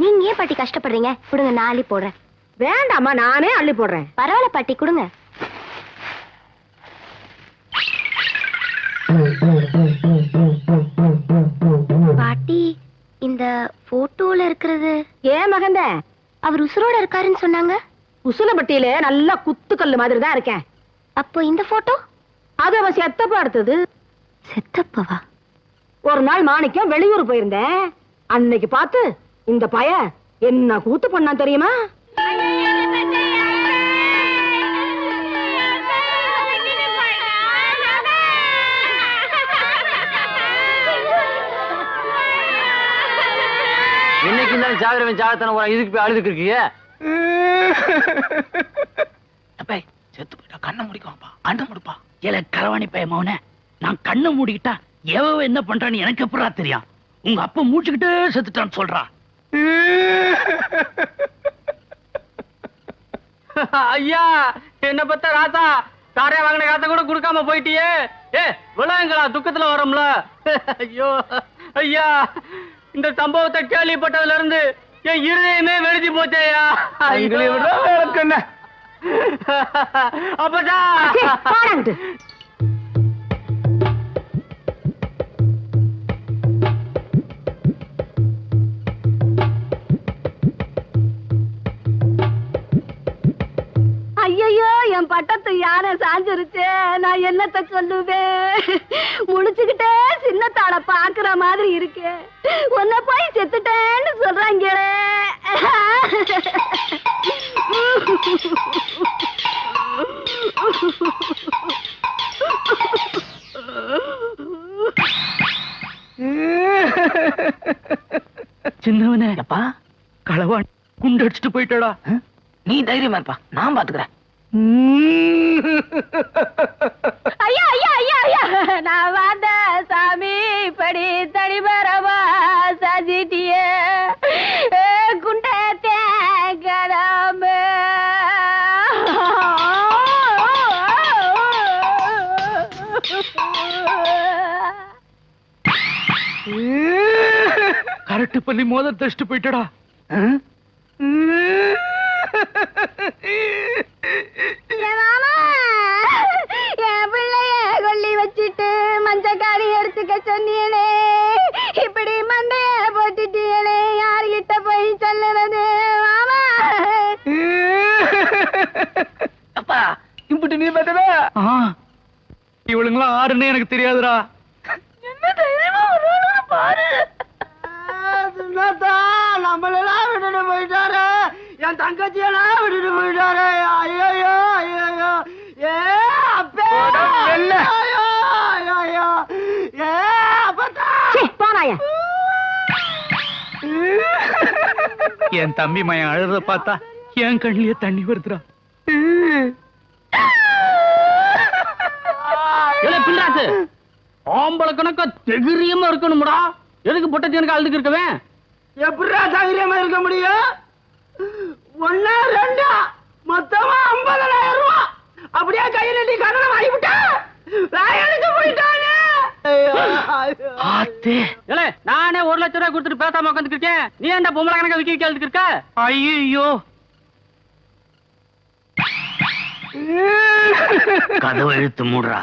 நீங்க ஏன் பாட்டி கஷ்டப்படுறீங்க? கொடுங்க நான் அள்ளி போடுறேன். வேண்டாம்மா நானே அள்ளி போடுறேன். பரவாயில்ல பாட்டி கொடுங்க. பாட்டி இந்த போட்டோல இருக்கிறது. ஏன் மகந்த? அவர் உசுரோட இருக்காருன்னு சொன்னாங்க. உசுலப்பட்டியில நல்லா குத்துக்கல்லு மாதிரி தான் இருக்கேன். அப்போ இந்த போட்டோ அது அவன் செத்தப்ப அடுத்தது. செத்தப்பவா? ஒரு நாள் மாணிக்கம் வெளியூர் போயிருந்தேன். அன்னைக்கு பார்த்து இந்த பய என்ன கூத்து பண்ணான் தெரியுமா? இன்னைக்கு இருந்தாலும் சாகுறவன் சாகத்தான போறான். இதுக்கு போய் அழுதுக்கு இருக்கீங்க அப்பே செத்து போயிட்டா கண்ணை முடிக்குவாப்பா அண்ணன் முடிப்பா. ஏல களவாணி பைய மௌன நான் கண்ணை மூடிக்கிட்டா எவ என்ன பண்றான்னு எனக்கு எப்படா தெரியும்? உங்க அப்பா மூச்சுக்கிட்டே செத்துட்டான்னு சொல்றா. ஐயா என்ன பத்த ராத்தா தாரே வாங்கின காத்த கூட கொடுக்காம போயிட்டியே. ஏ விழாங்களா துக்கத்துல வரோம்ல. ஐயோ ஐயா இந்த சம்பவத்தை கேள்விப்பட்டதுல இருந்து என் இருதயமே வெடிச்சு போச்சேயா. அப்பதா யானை சாஞ்சிருச்சு? நான் என்னத்த சொல்லுவேன் முழிச்சுக்கிட்டே சின்னத்தாள பாக்குற மாதிரி இருக்கே. உன்னை போய் செத்துட்டேன்னு சொல்றாங்களே. சின்னவனே. அப்பா களவாணி குண்டு அடிச்சுட்டு போயிட்டடா நீ தைரியமா இருப்பா. நான் பாத்துக்கிறேன். ஐயா ஐயா ஐயா ஐயா. நான் வந்த சாமி படி தடிபரவா சஜிட்டிய குண்ட தேங்கடாம. கரெக்ட் பண்ணி மோத தச்சுட்டு போயிட்டடா. சொல்லுறது மாமா. அப்பா இம்புட்டு நீ பார்த்ததா இவளுங்களாம் எனக்கு தெரியாதுடா. என்ன தைரியமா பாரு. நம்மளெல்லாம் விட்டுட்டு போயிட்டாரு. என் தங்கச்சியெல்லாம் விட்டுட்டு போயிட்டாரு. ஐயோ ஐயோ என் தம்பி மயன் அழுறத பார்த்தா என் கண்ணிலேயே தண்ணி வருதுடா. பிள்ளாச்சு ஆம்பளை கணக்கா தைரியமா இருக்கணும்டா. எதுக்கு பொட்டத்தி எனக்கு அழுதுக்கு இருக்கவேன் எப்படிடா தைரியமா இருக்க முடியும்? ஒன்னா ரெண்டா? மொத்தமா ஐம்பதனாயிரம் ரூபாய் அப்படியே கையில நீ கடன் வாங்கிவிட்டா ராயனுக்கு போயிட்டானே ஆத்தே ஏலே நானே ஒரு லட்சம் ரூபாய் கொடுத்துட்டு பேசாம உட்காந்துட்டு இருக்கேன் நீ என்ன பொம்பளை கணக்கா விக்கி இருக்க ஐயோ கதவை இழுத்து மூடுறா.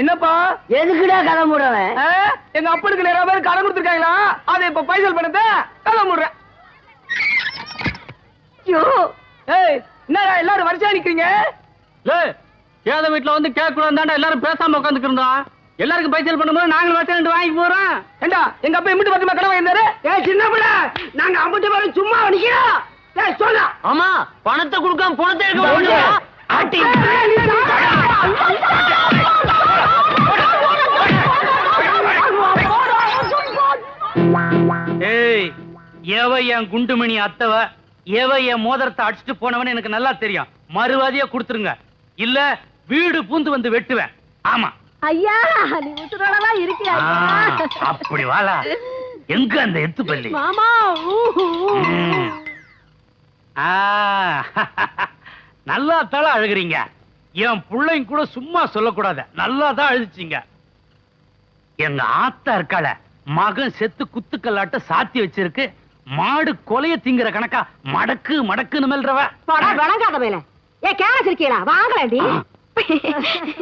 என்னப்பா? எதுக்குடா கதை மூடவன் எங்க அப்பனுக்கு நிறைய பேர் கடன் கொடுத்துருக்காங்களா? அதை இப்ப பைசல் பண்ணத கதை மூடுறேன். ஐயோ. ஏய் என்னடா எல்லாரும் வரிசையா நிக்கிறீங்க? ஏத வீட்டுல வந்து கேட்க கூடாது எல்லாரும் பேசாம உட்காந்துட்டு இருந்தோம் எல்லாருக்கும் பைசல் பண்ணும்போது நாங்களும் வச்சு ரெண்டு வாங்கி போறோம். ஏண்டா எங்க அப்பா எம்பிட்டு பத்து கடன் வாங்கியிருந்தாரு ஏய் சின்ன பிள்ளை நாங்க அம்பிட்டு பேரும் சும்மா நிக்கிறோம். ஏய் சொல்ல ஆமா பணத்தை கொடுக்காம பணத்தை எடுக்க ஆட்டி. ஏய் எவ என் குண்டுமணி அத்தவ? எவ என் மோதிரத்தை அடிச்சுட்டு போனவன் எனக்கு நல்லா தெரியும். மறுவாதியா கொடுத்துருங்க. இல்ல வீடு பூந்து வந்து வெட்டுவேன். ஆமா. ஐயா நீ உசுரோடலாம் இருக்கியா அப்படி வாளா எங்க அந்த எத்து பள்ளி மாமா நல்லா தலை அழுகுறீங்க. என் பிள்ளைங்க கூட சும்மா சொல்லக்கூடாது. நல்லா தான் அழுதுச்சிங்க. எங்க ஆத்தா இருக்காள மகன் செத்து குத்துக்கல்லாட்ட சாத்தி வச்சிருக்கு. மாடு கொலைய திங்கிற கணக்கா? மடக்கு மடக்குன்னு மெல்றவ. போடா விளங்காத மேல. ஏ கேன சிரிக்கீங்களா வாங்கலாண்டி